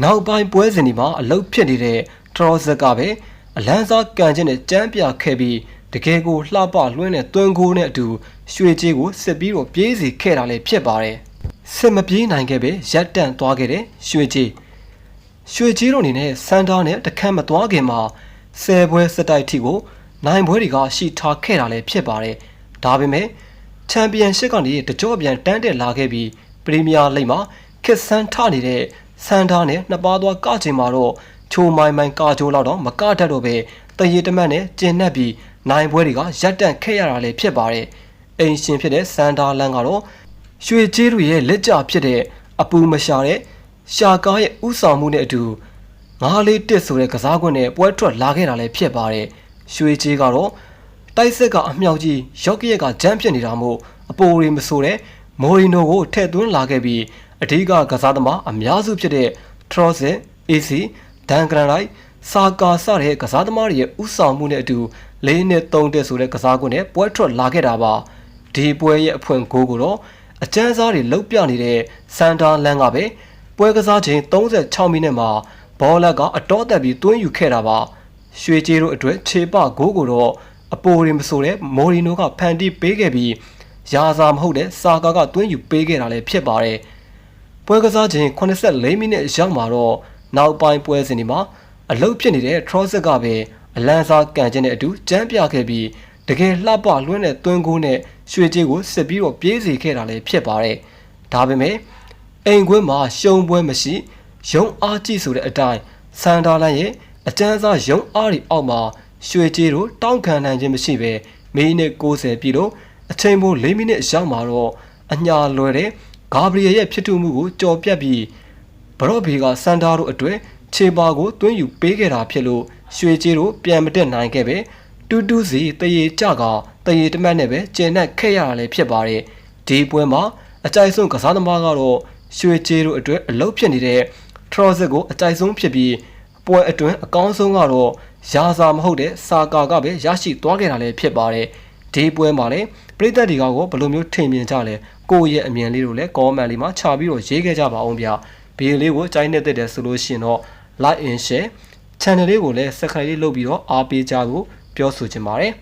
နောက်ပိုင်းပွဲစဉ်ဒီမှာအလုတ်ဖြစ်နေတဲ့ထရောဇက်ကပဲအလန်းစားကန်ချင်းနဲ့ကြမ်းပြခဲ့ပြီးတကယ်ကိုလှပလွှင်းတဲ့သွင်းကိုနဲ့အတူရွှေကြီးကိုစစ်ပြီးတော့ပြေးစီခဲ့တာလည်းဖြစ်ပါတယ်စစ်မပြေးနိုင်ခဲ့ပဲရက်တန့်သွားခဲ့တဲ့ရွှေကြီးရွှေကြီးတို့အနေနဲ့စန်တာနဲ့တခန့်မသွားခင်မှာဆယ်ပွဲစတိုက်ထိကိုနိုင်ပွဲတွေကရှိထားခဲ့တာလည်းဖြစ်ပါတယ်ဒါပေမဲ့ချန်ပီယံရှစ်ကနေတကြော့ပြန်တန်းတက်လာခဲ့ပြီးပရီးမီးယားလိဂ်မှာခစ်ဆန်ထနေတဲ့ စန်တာနဲ့နှစ်ပါးသွားကချိန်မှာတော့ချိုမိုင်မိုင်ကာချိုးလောက်တော့မကတတ်တော့ပဲတရေတမတ်နဲ့ကျင်နှက်ပြီးနိုင်ပွဲတွေကရပ်တန့်ခဲ့ရတာလည်းဖြစ်ပါတယ်အိမ်ရှင်ဖြစ်တဲ့စန်တာလန်ကတော့ရွှေကျေးတွေရဲ့လက်ကျဖြစ်တဲ့အပူမရှာတဲ့ရှာကားရဲ့ဥဆောင်မှုနဲ့အတူငါးလေးတစ်ဆိုတဲ့ကစားကွင်းနဲ့ပွဲထွက်လာခဲ့တာလည်းဖြစ်ပါတယ်ရွှေကျေးကတော့တိုက်စစ်ကအမြောက်ကြီးရော့ကရက်ကဂျမ်းဖြစ်နေတာမို့အပိုရီမဆိုတဲ့မိုရီနိုကိုထည့်သွင်းလာခဲ့ပြီး အဓိကကစားသမားအများစုဖြစ်တဲ့ထရော့စစ် AC ဒန်ဂရန်လိုက်စာကာစတဲ့ကစားသမားတွေရဲ့ဥဆောင်မှုနဲ့အတူ၄နှစ်၃တက်ဆိုတဲ့ကစားကွင်းနဲ့ပွဲထွက်လာခဲ့တာပါဒီပွဲရဲ့အဖွင့်ဂိုးကိုတော့အကျန်းစားတွေလှုပ်ပြနေတဲ့စန်တာလန်ကပဲပွဲကစားချိန်36မိနစ်မှာဘောလက်ကအတော်တက်ပြီးတွင်းယူခဲ့တာပါရွှေကျေးတို့အတွက်ခြေပဂိုးကိုတော့အပိုရီမဆိုတဲ့မိုရီနိုကဖန်တီးပေးခဲ့ပြီးရာစာမဟုတ်တဲ့စာကာကတွင်းယူပေးခဲ့တာလည်းဖြစ်ပါတယ် ပွဲကစားချိန်84မိနစ်ရောက်မှာတော့နောက်ပိုင်းပွဲစဉ်ဒီမှာအလုတ်ဖြစ်နေတဲ့ Trossard ကပဲအလန်းစားကန်ကျင်တဲ့အတူကြမ်းပြခဲ့ပြီးတကယ်လှပလွှင်းတဲ့သွင်းကိုနဲ့ရွှေကြီးကိုစစ်ပြီးတော့ပြေးစီခဲ့တာလည်းဖြစ်ပါတယ်။ဒါပေမဲ့အိမ်ခွင်းမှာရှုံပွဲမရှိရုံအားကြည့်ဆိုတဲ့အတိုင်းစန်ဒါလန်ရဲ့အကျန်းစားရုံအားတွေအောက်မှာရွှေကြီးတို့တောင်းခံနိုင်ခြင်းမရှိဘဲမိနစ်60ပြည့်လို့အချိန်ပို4မိနစ်ရောက်မှာတော့အညာလွယ်တဲ့ ဂါဘရီယယ်ရဲ့ဖြစ်ထုမှုကိုကြော်ပြတ်ပြီးဘရော့ဘီကစန်တာတို့အတွက်ခြေပါကိုတွင်းယူပေးခဲ့တာဖြစ်လို့ရွှေကြီးတို့ပြန်မတက်နိုင်ခဲ့ပဲတူးတူးစီတရေကြကတရေတမတ်နဲ့ပဲကျင်နဲ့ခဲ့ရတာလည်းဖြစ်ပါတယ်ဒီပွဲမှာအကြိုက်ဆုံးကစားသမားကတော့ရွှေကြီးတို့အတွက်အလုပ်ဖြစ်နေတဲ့ထရော့စစ်ကိုအကြိုက်ဆုံးဖြစ်ပြီးပွဲအတွင်းအကောင်းဆုံးကတော့ရာစာမဟုတ်တဲ့စာကာကပဲရရှိသွားခဲ့တာလည်းဖြစ်ပါတယ် ဒီပွဲမှာလည်းပြည်သက်တွေကကိုဘယ်လိုမျိုးထင်မြင်ကြလဲကိုယ့်ရဲ့အမြင်လေးတို့လည်း comment လေးမှာခြာပြီးတော့ရေးခဲ့ကြပါအောင်ဗျာဗီဒီယိုလေးကိုကြိုက်နေတဲ့တဲ့ဆိုလို့ရှိရင်တော့ like and share channel လေးကိုလည်း subscribe လေးလုပ်ပြီးတော့အားပေးကြဖို့ပြောဆိုချင်ပါတယ်